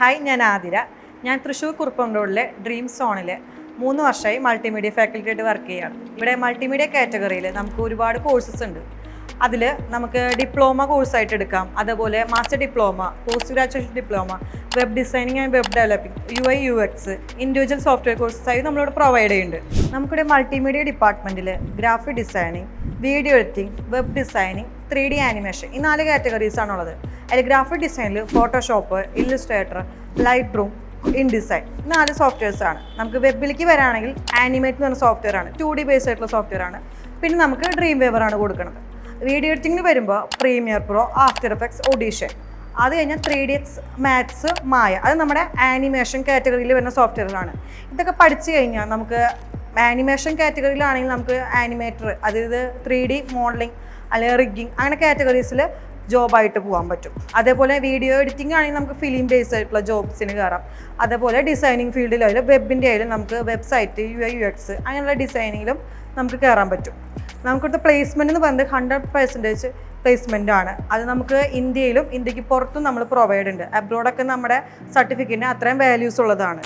Hi ഞാൻ ആതിര. ഞാൻ തൃശ്ശൂർ കുറുപ്പം റോഡിലെ ഡ്രീം സോണിൽ മൂന്ന് വർഷമായി മൾട്ടിമീഡിയ ഫാക്കൽറ്റി ആയിട്ട് വർക്ക് ചെയ്യുകയാണ്. ഇവിടെ മൾട്ടിമീഡിയ കാറ്റഗറിയിൽ നമുക്ക് ഒരുപാട് കോഴ്സസ് ഉണ്ട്. അതിൽ നമുക്ക് ഡിപ്ലോമ കോഴ്സായിട്ട് എടുക്കാം. അതുപോലെ master diploma post graduation diploma web designing and web developing U I U X individual software കോഴ്സസായി നമ്മളിവിടെ പ്രൊവൈഡ് ചെയ്യുന്നുണ്ട്. നമുക്കിവിടെ മൾട്ടിമീഡിയ ഡിപ്പാർട്ട്മെന്റിൽ graphic designing video editing web designing three D animation ഈ നാല് കാറ്റഗറീസ് ആണുള്ളത്. അതിൽ ഗ്രാഫിക് ഡിസൈനിൽ Photoshop Illustrator Lightroom InDesign നാല് സോഫ്റ്റ്വെയർസ് ആണ്. നമുക്ക് വെബിലേക്ക് വരാണെങ്കിൽ ആനിമേറ്റ് എന്ന് പറഞ്ഞ സോഫ്റ്റ്വെയർ ആണ്. ടു ഡി ബേസ് ആയിട്ടുള്ള സോഫ്റ്റ്വെയർ ആണ്. പിന്നെ നമുക്ക് ഡ്രീം വേവർ ആണ് കൊടുക്കുന്നത്. വീഡിയോ എഡിറ്റിംഗിന് വരുമ്പോൾ Premiere Pro After Effects Audition അത് കഴിഞ്ഞാൽ three D X Max Maya അത് നമ്മുടെ ആനിമേഷൻ കാറ്റഗറിയിൽ വരുന്ന സോഫ്റ്റ്വെയറാണ് ഇതൊക്കെ പഠിച്ചു കഴിഞ്ഞാൽ നമുക്ക് ആനിമേഷൻ കാറ്റഗറിയിലാണെങ്കിൽ നമുക്ക് ആനിമേറ്റർ അതായത് ത്രീ ഡി മോഡലിംഗ് അല്ലെങ്കിൽ റിഗ്ഗിങ് അങ്ങനെ കാറ്റഗറീസിൽ ജോബായിട്ട് പോകാൻ പറ്റും. അതേപോലെ വീഡിയോ എഡിറ്റിംഗ് ആണെങ്കിൽ നമുക്ക് ഫിലിം ബേസ്ഡ് ആയിട്ടുള്ള ജോബ്സിന് കയറാം അതേപോലെ ഡിസൈനിങ് ഫീൽഡിലായാലും വെബിന്റെ ആയാലും നമുക്ക് website U I U X അങ്ങനെയുള്ള ഡിസൈനിങ്ങിലും നമുക്ക് കയറാൻ പറ്റും. നമുക്കിവിടുത്തെ പ്ലേസ്മെന്റ് എന്ന് പറയുന്നത് ഹൺഡ്രഡ് പെർസെന്റേജ് പ്ലേസ്മെന്റ് ആണ്. അത് നമുക്ക് ഇന്ത്യയിലും ഇന്ത്യയ്ക്ക് പുറത്തും നമ്മൾ പ്രൊവൈഡ് ഉണ്ട്. അബ്രോഡൊക്കെ നമ്മുടെ സർട്ടിഫിക്കറ്റിന് അത്രയും വാല്യൂസ് ഉള്ളതാണ്.